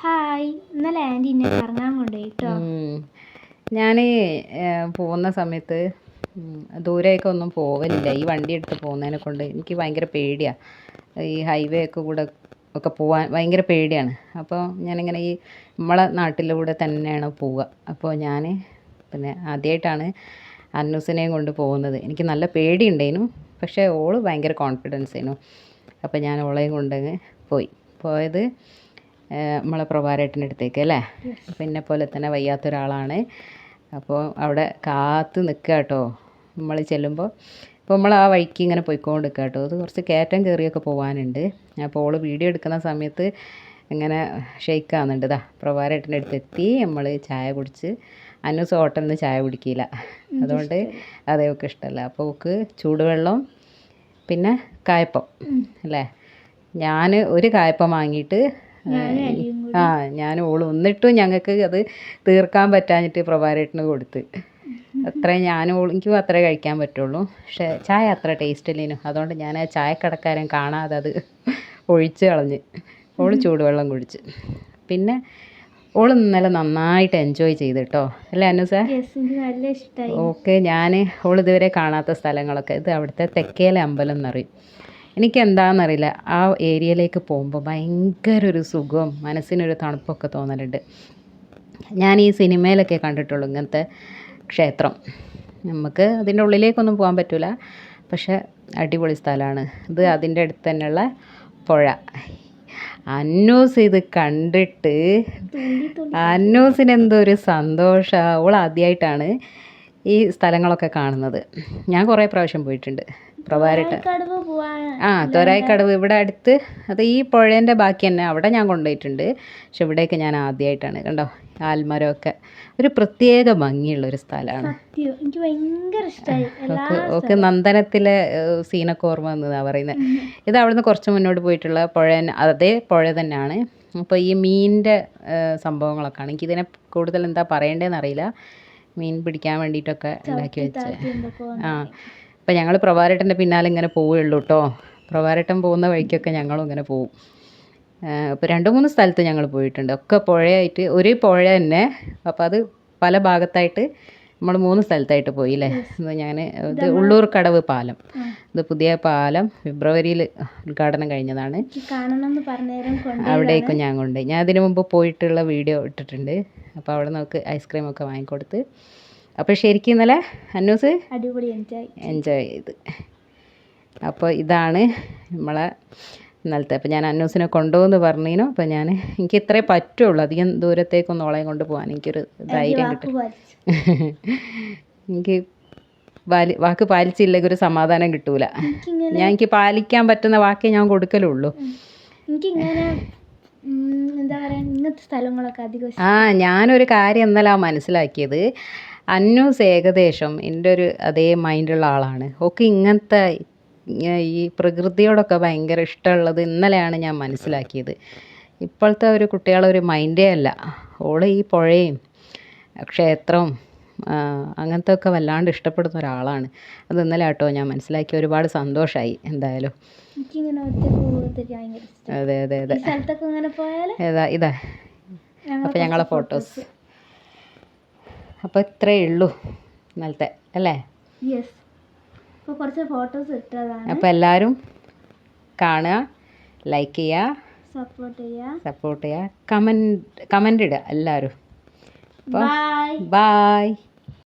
Hi. ഇന്നലെ anti എന്നെ കറങ്ങാൻ കൊണ്ടുപോയിട്ടോ ഞാൻ പോകുന്ന സമയത്ത് ദൂരെയൊക്കെ ഒന്നും പോകലില്ല ഈ വണ്ടി എടുത്ത് പോകുന്നതിനെ കൊണ്ട് എനിക്ക് ഭയങ്കര പേടിയാണ് ഈ ഹൈവേ ഒക്കെ കൂടെ ഒക്കെ പോകാൻ ഭയങ്കര പേടിയാണ്. അപ്പോൾ ഞാനിങ്ങനെ ഈ നമ്മളെ നാട്ടിലൂടെ തന്നെയാണ് പോവുക. അപ്പോൾ ഞാൻ പിന്നെ ആദ്യമായിട്ടാണ് അന്നൂസിനെയും കൊണ്ട് പോകുന്നത്. എനിക്ക് നല്ല പേടിയുണ്ടേനു പക്ഷേ ഓൾ ഭയങ്കര കോൺഫിഡൻസ് ആയിരുന്നു. അപ്പോൾ ഞാൻ ഓളെയും കൊണ്ടങ്ങ് പോയി. പോയത് നമ്മളെ പ്രഭാരേട്ടന്റെ അടുത്തേക്ക് അല്ലേ പിന്നെ പോലെ തന്നെ വയ്യാത്ത ഒരാളാണ് അപ്പോൾ അവിടെ കാത്ത് നിൽക്കുക കേട്ടോ നമ്മൾ ചെല്ലുമ്പോൾ അപ്പോൾ നമ്മൾ ആ വഴിക്ക് ഇങ്ങനെ പോയിക്കൊണ്ട് നിൽക്കുക കേട്ടോ അത് കുറച്ച് കയറ്റം കയറിയൊക്കെ പോകാനുണ്ട് അപ്പോൾ ഓൾ വീഡിയോ എടുക്കുന്ന സമയത്ത് ഇങ്ങനെ ഷെയ്ക്ക് ആവുന്നുണ്ട് ഇതാ പ്രഭാരേട്ടന്റെ അടുത്ത് എത്തി നമ്മൾ ചായ കുടിച്ച്. അന്നൂസ് ഹോട്ടലിൽ നിന്ന് ചായ കുടിക്കില്ല അതുകൊണ്ട് അതേ ഒക്കെ ഇഷ്ടമല്ല അപ്പോൾ ഓക്ക് ചൂടുവെള്ളം പിന്നെ കായപ്പം അല്ലേ? ഞാൻ ഒരു കായപ്പം വാങ്ങിയിട്ട് ആ ഞാൻ ഓൾ എന്നിട്ടും ഞങ്ങൾക്ക് അത് തീർക്കാൻ പറ്റാഞ്ഞിട്ട് പ്രഭാരേട്ടന് കൊടുത്ത്. അത്രേ ഞാനും എനിക്കും അത്രേ കഴിക്കാൻ പറ്റുള്ളൂ. പക്ഷേ ചായ അത്ര ടേസ്റ്റ് ഇല്ലേനു. അതുകൊണ്ട് ഞാൻ ആ ചായക്കടക്കാരൻ കാണാതെ അത് ഒഴിച്ച് കളഞ്ഞ് ഓൾ ചൂടുവെള്ളം കുടിച്ച്. പിന്നെ ഓൾ ഇന്നലെ നന്നായിട്ട് എൻജോയ് ചെയ്ത് കേട്ടോ അല്ലേ അനുസ? ഓക്കെ ഞാൻ ഓൾ ഇതുവരെ കാണാത്ത സ്ഥലങ്ങളൊക്കെ ഇത് അവിടുത്തെ തെക്കേലെ അമ്പലം എന്നറിയും. എനിക്ക് എന്താണെന്നറിയില്ല ആ ഏരിയയിലേക്ക് പോകുമ്പോൾ ഭയങ്കര ഒരു സുഖവും മനസ്സിനൊരു തണുപ്പൊക്കെ തോന്നലുണ്ട്. ഞാൻ ഈ സിനിമയിലൊക്കെ കണ്ടിട്ടുള്ളൂ ഇങ്ങനത്തെ ക്ഷേത്രം. നമുക്ക് അതിന്റെ ഉള്ളിലേക്കൊന്നും പോകാൻ പറ്റില്ല പക്ഷെ അടിപൊളി സ്ഥലമാണ്. ഇത് അതിന്റെ അടുത്ത് തന്നെയുള്ള പുഴ. അന്നൂസ് ഇത് കണ്ടിട്ട് അന്നൂസിന് എന്തോ ഒരു സന്തോഷമാണ് അവൾ ആദ്യമായിട്ടാണ് ഈ സ്ഥലങ്ങളൊക്കെ കാണുന്നത്. ഞാൻ കുറേ പ്രാവശ്യം പോയിട്ടുണ്ട്. പ്രവാരട്ട് ആ തൊരായിക്കടവ് ഇവിടെ അടുത്ത്. അത് ഈ പുഴേന്റെ ബാക്കി തന്നെ അവിടെ ഞാൻ കൊണ്ടുപോയിട്ടുണ്ട്. പക്ഷെ ഇവിടേക്ക് ഞാൻ ആദ്യമായിട്ടാണ് കണ്ടോ? ആൽമരമൊക്കെ. ഒരു പ്രത്യേക ഭംഗിയുള്ള ഒരു സ്ഥലമാണ്. എനിക്ക് ഭയങ്കര ഇഷ്ടമായി എല്ലാ ഓക്ക് നന്ദനത്തിലെ സീനൊക്കെ ഓർമ്മ വന്നതാണ് പറയുന്നത് ഇത് അവിടുന്ന് കുറച്ച് മുന്നോട്ട് പോയിട്ടുള്ള പുഴ അതേ പുഴ തന്നെയാണ്. അപ്പോൾ ഈ മീനിന്റെ സംഭവങ്ങളൊക്കെയാണ് എനിക്കിതിനെ കൂടുതൽ എന്താ പറയേണ്ടതെന്ന് അറിയില്ല. മീൻ പിടിക്കാൻ വേണ്ടിയിട്ടൊക്കെ ഉണ്ടാക്കി വെച്ച്. ആ. അപ്പം ഞങ്ങൾ പ്രഭാരട്ടന്റെ പിന്നാലെ ഇങ്ങനെ പോവുകയുള്ളൂ കേട്ടോ പ്രഭാരട്ടൻ പോകുന്ന വഴിക്കൊക്കെ ഞങ്ങളും ഇങ്ങനെ പോവും. അപ്പോൾ രണ്ട് മൂന്ന് സ്ഥലത്ത് ഞങ്ങൾ പോയിട്ടുണ്ട്. ഒക്കെ പുഴയായിട്ട് ഒരേ പുഴ തന്നെ. അപ്പോൾ അത് പല ഭാഗത്തായിട്ട് നമ്മൾ മൂന്ന് സ്ഥലത്തായിട്ട് പോയില്ലേ? അപ്പോൾ ഞാൻ ഇത് ഉള്ളൂർ കടവ് പാലം. ഇത് പുതിയ പാലം. ഫെബ്രുവരിയിൽ ഉദ്ഘാടനം കഴിഞ്ഞതാണ്. അവിടേക്കും ഞാൻ കൊണ്ട് ഞാൻ അതിനു മുമ്പ് പോയിട്ടുള്ള വീഡിയോ ഇട്ടിട്ടുണ്ട്. അപ്പോൾ അവിടെ നമുക്ക് ഐസ്ക്രീം ഐസ്ക്രീമൊക്കെ വാങ്ങിക്കൊടുത്ത്. അപ്പോൾ ശരിക്കും ഇന്നലെ അന്നൂസ്? അടിപൊളി എൻജോയ് എൻജോയ് ചെയ്ത്. അപ്പോൾ ഇതാണ് നമ്മളെ ഇന്നലത്തെ. അപ്പോൾ ഞാൻ അന്നൂസിനെ കൊണ്ടുപോകുമെന്ന് പറഞ്ഞിനു അപ്പോൾ ഞാൻ എനിക്ക് ഇത്രേ പറ്റുള്ളൂ. അധികം ദൂരത്തേക്കൊന്നും ഓളെ കൊണ്ട് പോകാൻ എനിക്കൊരു ധൈര്യം കിട്ടും എനിക്ക് പാലി വാക്ക് പാലിച്ചില്ലെങ്കിൽ ഒരു സമാധാനം കിട്ടൂല. ഞാൻ എനിക്ക് പാലിക്കാൻ പറ്റുന്ന വാക്കേ ഞാൻ കൊടുക്കലുള്ളൂ. എനിക്കിങ്ങനെ എന്താ പറയാ ഇങ്ങനത്തെ സ്ഥലങ്ങളൊക്കെ അധികം ആ ഞാനൊരു കാര്യം ഇന്നലെ മനസ്സിലാക്കിയത്. അന്നൂസ് ഏകദേശം എന്റെ ഒരു അതേ മൈൻഡുള്ള ആളാണ്. ഒക്കെ ഇങ്ങനത്തെ ഇങ്ങ- ഈ പ്രകൃതിയോടൊക്കെ ഭയങ്കര ഇഷ്ടമുള്ളത് ഇന്നലെയാണ് ഞാൻ മനസ്സിലാക്കിയത്. ഇപ്പോഴത്തെ ഒരു കുട്ടികളെ ഒരു മൈൻഡേ അല്ല. ഓൾ ഈ പുഴയും ക്ഷേത്രവും അങ്ങനത്തെ ഒക്കെ വല്ലാണ്ട് ഇഷ്ടപ്പെടുന്ന ഒരാളാണ്. അത് ഇന്നലെ കേട്ടോ ഞാൻ മനസ്സിലാക്കി. ഒരുപാട് സന്തോഷമായി എന്തായാലും. അതെ അതെ അതെ. ഏതാ ഇതാ. അപ്പോൾ ഞങ്ങളെ ഫോട്ടോസ് അപ്പോൾ ഇത്രേ ഉള്ളൂ ഇന്നലത്തെ അല്ലേ? യെസ് ഇപ്പോൾ കുറച്ച് ഫോട്ടോസ് ഇട്ടതാണ്. അപ്പോൾ എല്ലാവരും കാണുക ലൈക്ക് ചെയ്യുക സപ്പോർട്ട് ചെയ്യുക. സപ്പോർട്ട് ചെയ്യുക. കമന്റ് കമന്റ് ഇടുക എല്ലാവരും അപ്പോൾ ബൈ ബായ്